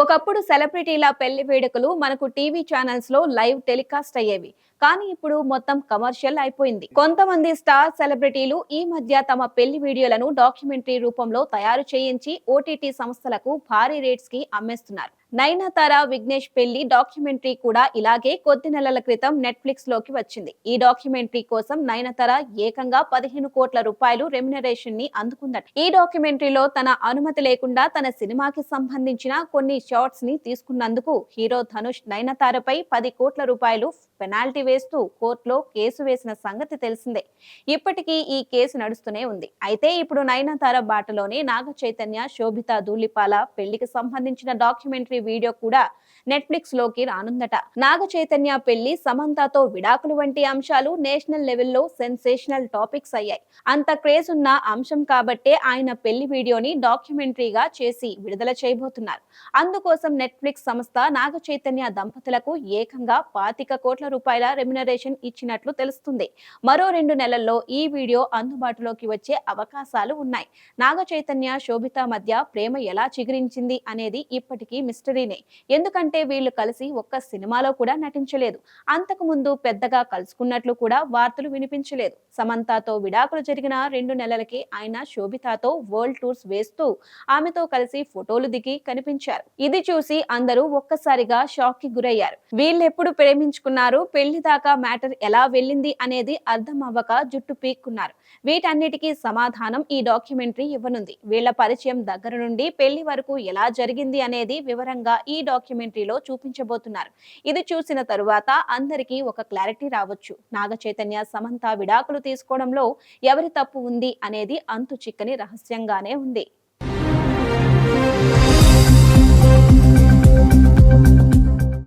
ఒకప్పుడు సెలబ్రిటీల పెళ్ళి వేడుకలు మనకు టీవీ ఛానల్స్లో లైవ్ టెలికాస్ట్ అయ్యేవి. కానీ ఇప్పుడు మొత్తం కమర్షియల్ అయిపోయింది. కొంతమంది స్టార్ సెలబ్రిటీలు ఈ మధ్య తమ పెళ్ళి వీడియోలను డాక్యుమెంటరీ రూపంలో తయారు చేయించి ఓటీటీ సంస్థలకు భారీ రేట్స్కి అమ్మేస్తున్నారు. నయనతార విఘ్నేష్ పెళ్ళి డాక్యుమెంటరీ కూడా ఇలాగే కొద్ది నెలల క్రితం నెట్ఫ్లిక్స్లోకి వచ్చింది. ఈ డాక్యుమెంటరీ కోసం నయనతార ఏకంగా పదిహేను కోట్ల రూపాయలు రెమ్యునరేషన్ని అందుకుందట. ఈ డాక్యుమెంటరీలో తన అనుమతి లేకుండా తన సినిమాకి సంబంధించిన కొన్ని షార్ట్స్ని తీసుకున్నందుకు హీరో ధనుష్ నయనతారపై పది కోట్ల రూపాయలు పెనాల్టీ వేస్తూ కోర్టులో కేసు వేసిన సంగతి తెలిసిందే. ఇప్పటికీ ఈ కేసు నడుస్తూనే ఉంది. అయితే ఇప్పుడు నయనతార బాటలోనే నాగ చైతన్య శోభిత ధూళిపాల పెళ్ళికి సంబంధించిన డాక్యుమెంటరీ వీడియో కూడా నెట్ఫ్లిక్స్లోకి రానుందట. నాగ చైతన్య పెళ్ళి సమంతతో విడాకులు వంటి అంశాలు నేషనల్ లెవెల్లో సెన్సేషనల్ టాపిక్స్ అయ్యాయి. అంత క్రేజ్ ఉన్న అంశం కాబట్టే ఆయన పెళ్ళి వీడియోని డాక్యుమెంటరీగా చేసి విడుదల చేయబోతున్నారు. అందుకోసం నెట్ఫ్లిక్స్ సంస్థ నాగ చైతన్య దంపతులకు ఏకంగా పాతిక కోట్ల రూపాయల రెమ్యునరేషన్ ఇచ్చినట్లు తెలుస్తుంది. మరో రెండు నెలల్లో ఈ వీడియో అందుబాటులోకి వచ్చే అవకాశాలు ఉన్నాయి. నాగ చైతన్య శోభిత మధ్య ప్రేమ ఎలా చిగురించింది అనేది ఇప్పటికీ మిస్టరీనే ఎందుకంటే వీళ్ళు కలిసి ఒక్క సినిమాలో కూడా నటించలేదు. అంతకు ముందు పెద్దగా కలుసుకున్నట్లు కూడా వార్తలు వినిపించలేదు. సమంతతో విడాకులు జరిగిన రెండు నెలలకి ఆయన శోభితతో వరల్డ్ టూర్స్ వేస్తూ ఆమెతో కలిసి ఫోటోలు దిగి కనిపించారు. ఇది చూసి అందరూ ఒక్కసారిగా షాక్కి గురయ్యారు. వీళ్ళెప్పుడు ప్రేమించుకున్నారు పెళ్ళి దాకా మ్యాటర్ ఎలా వెళ్ళింది అనేది అర్థం అవ్వక జుట్టు పీక్కున్నారు. వీటన్నిటికీ సమాధానం ఈ డాక్యుమెంటరీ ఇవ్వనుంది. వీళ్ళ పరిచయం దగ్గర నుండి పెళ్ళి వరకు ఎలా జరిగింది అనేది వివరంగా విధంగా ఈ డాక్యుమెంటరీలో చూపించబోతున్నారు. ఇది చూసిన తరువాత అందరికీ ఒక క్లారిటీ రావచ్చు. నాగ చైతన్య సమంత విడాకులు తీసుకోవడంలో ఎవరి తప్పు ఉంది అనేది అంతు చిక్కని రహస్యంగానే ఉంది.